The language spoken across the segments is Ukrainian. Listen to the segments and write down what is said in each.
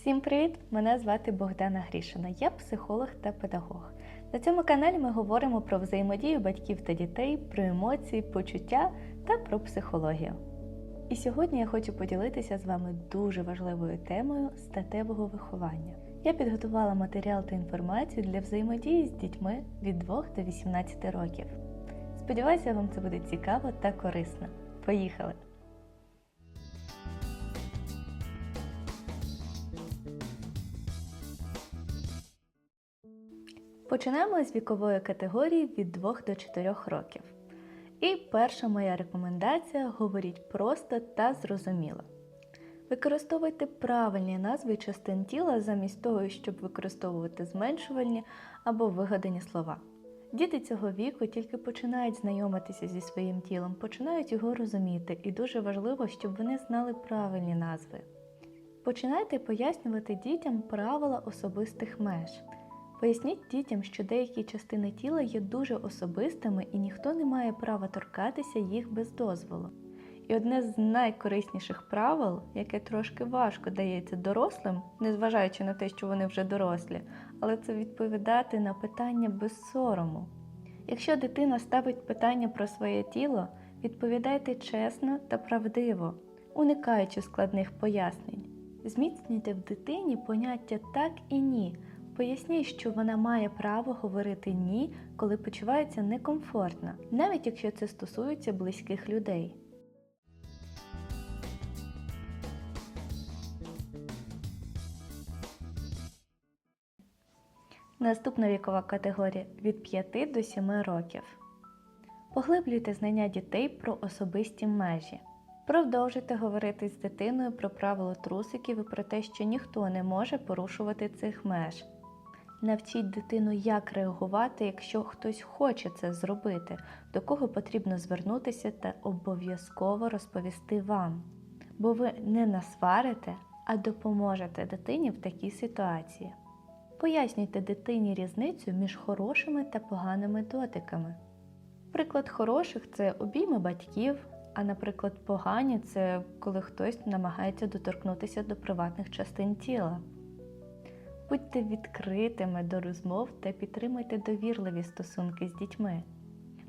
Всім привіт! Мене звати Богдана Грішина. Я психолог та педагог. На цьому каналі ми говоримо про взаємодію батьків та дітей, про емоції, почуття та про психологію. І сьогодні я хочу поділитися з вами дуже важливою темою статевого виховання. Я підготувала матеріал та інформацію для взаємодії з дітьми від 2 до 18 років. Сподіваюся, вам це буде цікаво та корисно. Поїхали! Починаємо з вікової категорії від 2 до 4 років. І перша моя рекомендація говоріть просто та зрозуміло. Використовуйте правильні назви частин тіла замість того, щоб використовувати зменшувальні або вигадані слова. Діти цього віку тільки починають знайомитися зі своїм тілом, починають його розуміти, і дуже важливо, щоб вони знали правильні назви. Починайте пояснювати дітям правила особистих меж. Поясніть дітям, що деякі частини тіла є дуже особистими і ніхто не має права торкатися їх без дозволу. І одне з найкорисніших правил, яке трошки важко дається дорослим, незважаючи на те, що вони вже дорослі, але це відповідати на питання без сорому. Якщо дитина ставить питання про своє тіло, відповідайте чесно та правдиво, уникаючи складних пояснень. Зміцнюйте в дитині поняття так і ні. Поясніть, що вона має право говорити ні, коли почувається некомфортно, навіть якщо це стосується близьких людей. Наступна вікова категорія від 5 до 7 років. Поглиблюйте знання дітей про особисті межі. Продовжуйте говорити з дитиною про правила трусиків і про те, що ніхто не може порушувати цих меж. Навчіть дитину, як реагувати, якщо хтось хоче це зробити, до кого потрібно звернутися та обов'язково розповісти вам. Бо ви не насварите, а допоможете дитині в такій ситуації. Пояснюйте дитині різницю між хорошими та поганими дотиками. Приклад хороших це обійми батьків, а, наприклад, погані це коли хтось намагається доторкнутися до приватних частин тіла. Будьте відкритими до розмов та підтримуйте довірливі стосунки з дітьми.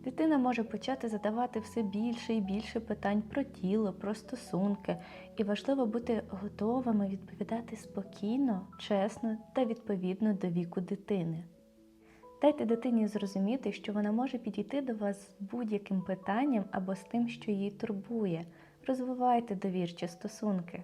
Дитина може почати задавати все більше і більше питань про тіло, про стосунки, і важливо бути готовими відповідати спокійно, чесно та відповідно до віку дитини. Дайте дитині зрозуміти, що вона може підійти до вас з будь-яким питанням або з тим, що її турбує. Розвивайте довірчі стосунки.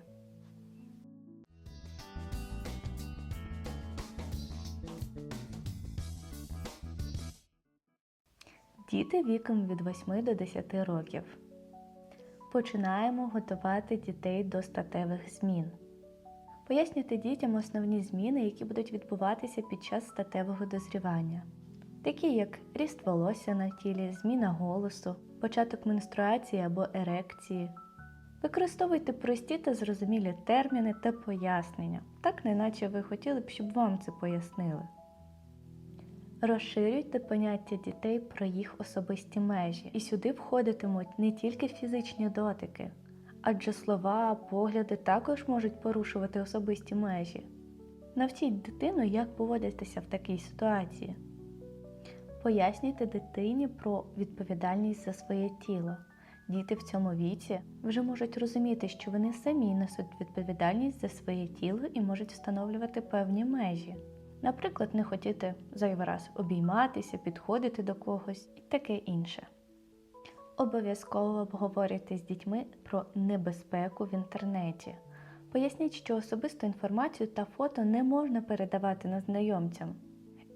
Діти віком від 8 до 10 років. Починаємо готувати дітей до статевих змін. Пояснюйте дітям основні зміни, які будуть відбуватися під час статевого дозрівання, такі як ріст волосся на тілі, зміна голосу, початок менструації або ерекції. Використовуйте прості та зрозумілі терміни та пояснення, так неначе ви хотіли б, щоб вам це пояснили. Розширюйте поняття дітей про їх особисті межі, і сюди входитимуть не тільки фізичні дотики, адже слова, погляди також можуть порушувати особисті межі. Навчіть дитину, як поводитися в такій ситуації. Пояснюйте дитині про відповідальність за своє тіло. Діти в цьому віці вже можуть розуміти, що вони самі несуть відповідальність за своє тіло і можуть встановлювати певні межі. Наприклад, не хотіти зайвий раз обійматися, підходити до когось і таке інше. Обов'язково обговорюйте з дітьми про небезпеку в інтернеті. Поясніть, що особисту інформацію та фото не можна передавати незнайомцям.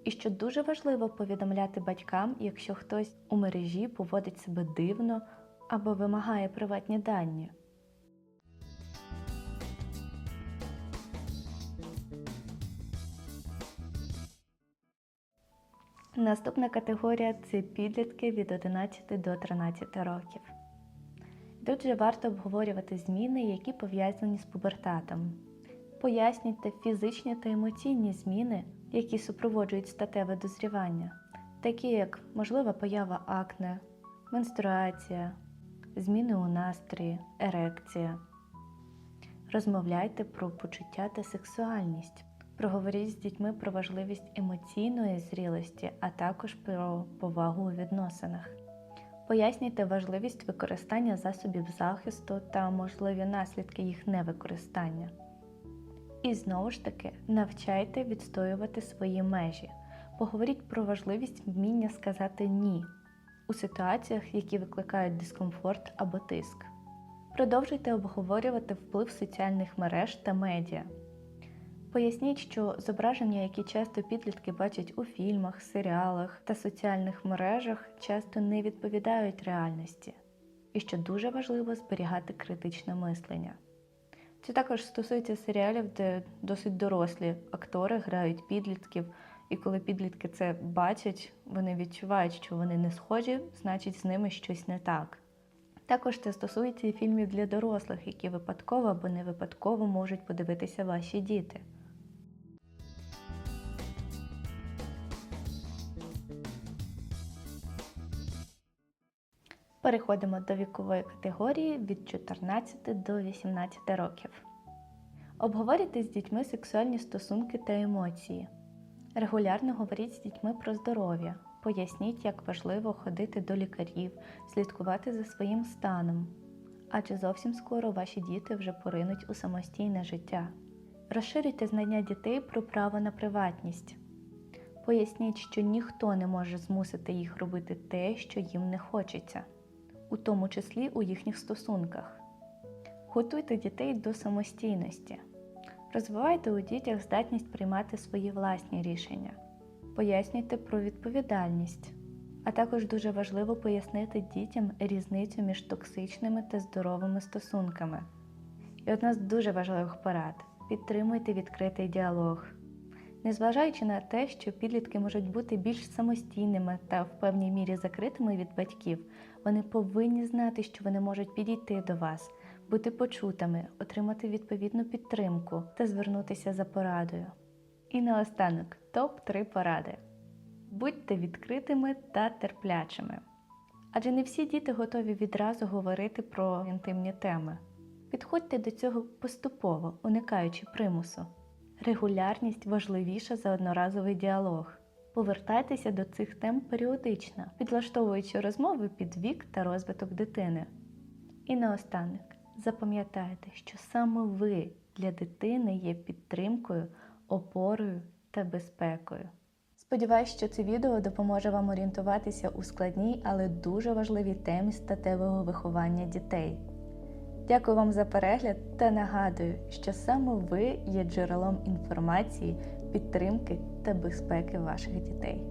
І що дуже важливо повідомляти батькам, якщо хтось у мережі поводить себе дивно або вимагає приватні дані. Наступна категорія це підлітки від 11 до 13 років. Тут же варто обговорювати зміни, які пов'язані з пубертатом. Пояснюйте фізичні та емоційні зміни, які супроводжують статеве дозрівання, такі як можлива поява акне, менструація, зміни у настрої, ерекція. Розмовляйте про почуття та сексуальність. Проговоріть з дітьми про важливість емоційної зрілості, а також про повагу у відносинах. Пояснюйте важливість використання засобів захисту та можливі наслідки їх невикористання. І знову ж таки навчайте відстоювати свої межі. Поговоріть про важливість вміння сказати ні у ситуаціях, які викликають дискомфорт або тиск. Продовжуйте обговорювати вплив соціальних мереж та медіа. Поясніть, що зображення, які часто підлітки бачать у фільмах, серіалах та соціальних мережах, часто не відповідають реальності, і що дуже важливо зберігати критичне мислення. Це також стосується серіалів, де досить дорослі актори грають підлітків, і коли підлітки це бачать, вони відчувають, що вони не схожі, значить з ними щось не так. Також це стосується і фільмів для дорослих, які випадково або не випадково можуть подивитися ваші діти. Переходимо до вікової категорії від 14 до 18 років. Обговорюйте з дітьми сексуальні стосунки та емоції. Регулярно говоріть з дітьми про здоров'я. Поясніть, як важливо ходити до лікарів, слідкувати за своїм станом. Адже зовсім скоро ваші діти вже поринуть у самостійне життя. Розширюйте знання дітей про право на приватність. Поясніть, що ніхто не може змусити їх робити те, що їм не хочеться, у тому числі у їхніх стосунках. Готуйте дітей до самостійності. Розвивайте у дітях здатність приймати свої власні рішення. Пояснюйте про відповідальність. А також дуже важливо пояснити дітям різницю між токсичними та здоровими стосунками. І одна з дуже важливих порад підтримуйте відкритий діалог. Незважаючи на те, що підлітки можуть бути більш самостійними та в певній мірі закритими від батьків, вони повинні знати, що вони можуть підійти до вас, бути почутими, отримати відповідну підтримку та звернутися за порадою. І наостанок топ-3 поради. Будьте відкритими та терплячими. Адже не всі діти готові відразу говорити про інтимні теми. Підходьте до цього поступово, уникаючи примусу. Регулярність важливіша за одноразовий діалог. Повертайтеся до цих тем періодично, підлаштовуючи розмови під вік та розвиток дитини. І наостанок, запам'ятайте, що саме ви для дитини є підтримкою, опорою та безпекою. Сподіваюсь, що це відео допоможе вам орієнтуватися у складній, але дуже важливій темі статевого виховання дітей. Дякую вам за перегляд та нагадую, що саме ви є джерелом інформації, підтримки та безпеки ваших дітей.